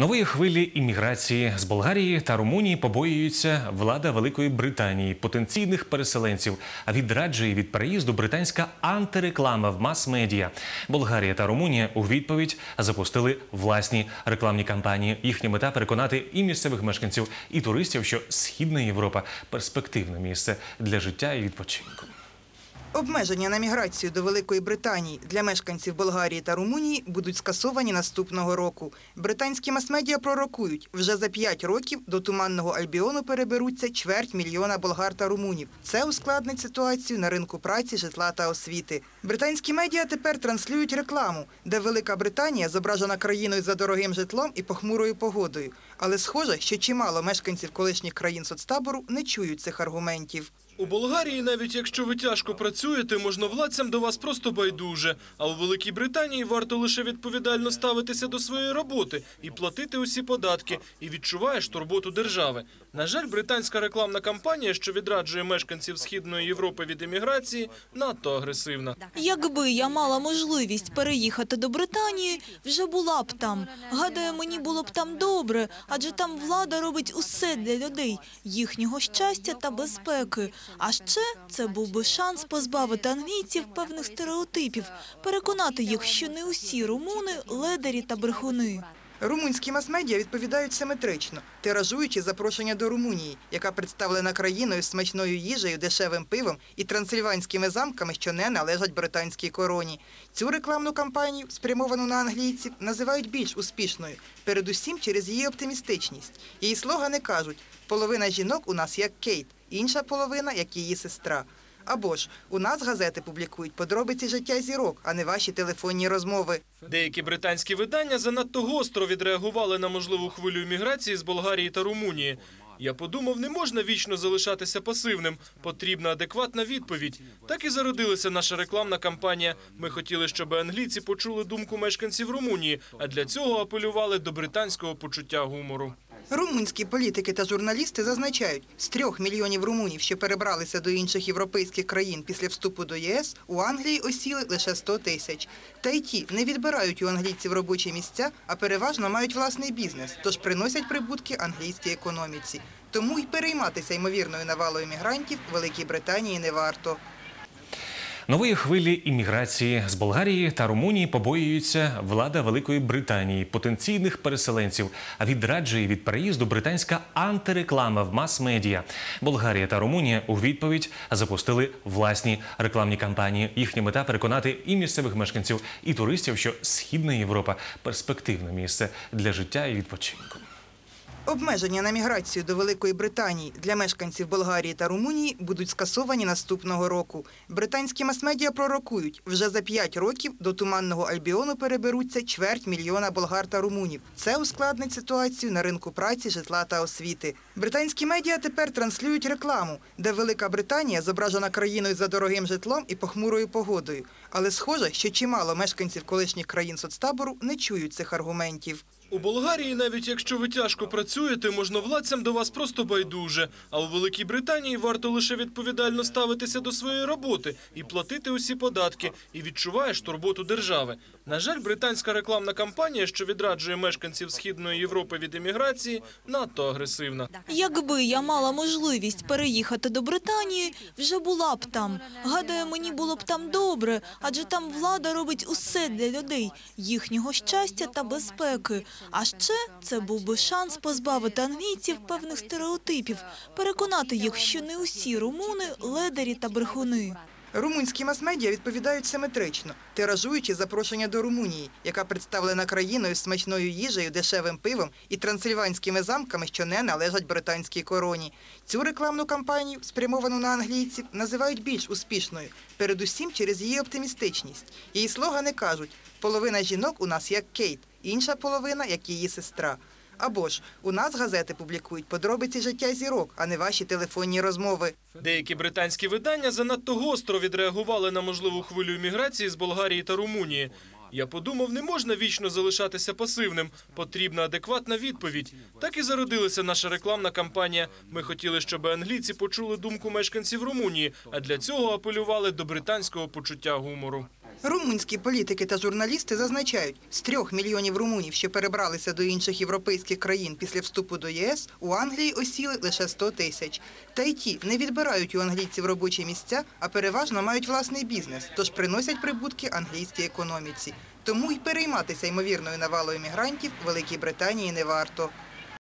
Нової хвилі імміграції з Болгарії та Румунії побоюється влада Великої Британії, потенційних переселенців. А відраджує від переїзду британська антиреклама в мас-медіа. Болгарія та Румунія у відповідь запустили власні рекламні кампанії. Їхня мета переконати і місцевих мешканців, і туристів, що Східна Європа перспективне місце для життя і відпочинку. Обмеження на міграцію до Великої Британії для мешканців Болгарії та Румунії будуть скасовані наступного року. Британські мас-медіа пророкують, вже за п'ять років до Туманного Альбіону переберуться чверть мільйона болгар та румунів. Це ускладнить ситуацію на ринку праці, житла та освіти. Британські медіа тепер транслюють рекламу, де Велика Британія зображена країною за дорогим житлом і похмурою погодою. Але схоже, що чимало мешканців колишніх країн соцтабору не чують цих аргументів. У Болгарії, навіть якщо ви тяжко працюєте, можновладцям до вас просто байдуже. А у Великій Британії варто лише відповідально ставитися до своєї роботи і платити усі податки, і відчуваєш турботу держави. На жаль, британська рекламна кампанія, що відраджує мешканців Східної Європи від еміграції, надто агресивна. Якби я мала можливість переїхати до Британії, вже була б там. Гадаю, мені було б там добре, адже там влада робить усе для людей, їхнього щастя та безпеки. А ще це був би шанс позбавити англійців певних стереотипів, переконати їх, що не усі румуни ледарі та брехуни. Румунські мас-медіа відповідають симетрично, тиражуючи запрошення до Румунії, яка представлена країною смачною їжею, дешевим пивом і трансильванськими замками, що не належать британській короні. Цю рекламну кампанію, спрямовану на англійців, називають більш успішною, передусім через її оптимістичність. Її слогани кажуть: половина жінок у нас як Кейт, інша половина як її сестра. Або ж у нас газети публікують подробиці життя зірок, а не ваші телефонні розмови. Деякі британські видання занадто гостро відреагували на можливу хвилю імміграції з Болгарії та Румунії. Я подумав, не можна вічно залишатися пасивним. Потрібна адекватна відповідь. Так і зародилася наша рекламна кампанія. Ми хотіли, щоб англійці почули думку мешканців Румунії, а для цього апелювали до британського почуття гумору. Румунські політики та журналісти зазначають, з трьох мільйонів румунів, що перебралися до інших європейських країн після вступу до ЄС, у Англії осіли лише 100 тисяч. Та й ті не відбирають у англійців робочі місця, а переважно мають власний бізнес, тож приносять прибутки англійській економіці. Тому й перейматися ймовірною навалою мігрантів Великій Британії не варто. Нової хвилі імміграції з Болгарії та Румунії побоюється влада Великої Британії, потенційних переселенців. А відраджує від переїзду британська антиреклама в мас-медіа. Болгарія та Румунія у відповідь запустили власні рекламні кампанії. Їхня мета переконати і місцевих мешканців, і туристів, що Східна Європа перспективне місце для життя і відпочинку. Обмеження на міграцію до Великої Британії для мешканців Болгарії та Румунії будуть скасовані наступного року. Британські мас-медіа пророкують, вже за п'ять років до Туманного Альбіону переберуться чверть мільйона болгар та румунів. Це ускладнить ситуацію на ринку праці, житла та освіти. Британські медіа тепер транслюють рекламу, де Велика Британія зображена країною за дорогим житлом і похмурою погодою. Але схоже, що чимало мешканців колишніх країн соцтабору не чують цих аргументів. У Болгарії, навіть якщо ви тяжко працюєте, можновладцям до вас просто байдуже. А у Великій Британії варто лише відповідально ставитися до своєї роботи і платити усі податки, і відчуваєш турботу держави. На жаль, британська рекламна кампанія, що відраджує мешканців Східної Європи від еміграції, надто агресивна. Якби я мала можливість переїхати до Британії, вже була б там. Гадаю, мені було б там добре, адже там влада робить усе для людей, їхнього щастя та безпеки. А ще це був би шанс позбавити англійців певних стереотипів, переконати їх, що не усі румуни ледарі та брехуни. Румунські мас-медіа відповідають симетрично, тиражуючи запрошення до Румунії, яка представлена країною з смачною їжею, дешевим пивом і трансильванськими замками, що не належать британській короні. Цю рекламну кампанію, спрямовану на англійців, називають більш успішною, передусім через її оптимістичність. Її слогани кажуть: половина жінок у нас як Кейт, інша половина як її сестра. Або ж у нас газети публікують подробиці життя зірок, а не ваші телефонні розмови. Деякі британські видання занадто гостро відреагували на можливу хвилю імміграції з Болгарії та Румунії. Я подумав, не можна вічно залишатися пасивним. Потрібна адекватна відповідь. Так і зародилася наша рекламна кампанія. Ми хотіли, щоб англійці почули думку мешканців Румунії, а для цього апелювали до британського почуття гумору. Румунські політики та журналісти зазначають, з трьох мільйонів румунів, що перебралися до інших європейських країн після вступу до ЄС, у Англії осіли лише 100 тисяч. Та й ті не відбирають у англійців робочі місця, а переважно мають власний бізнес, тож приносять прибутки англійській економіці. Тому й перейматися ймовірною навалою мігрантів Великій Британії не варто.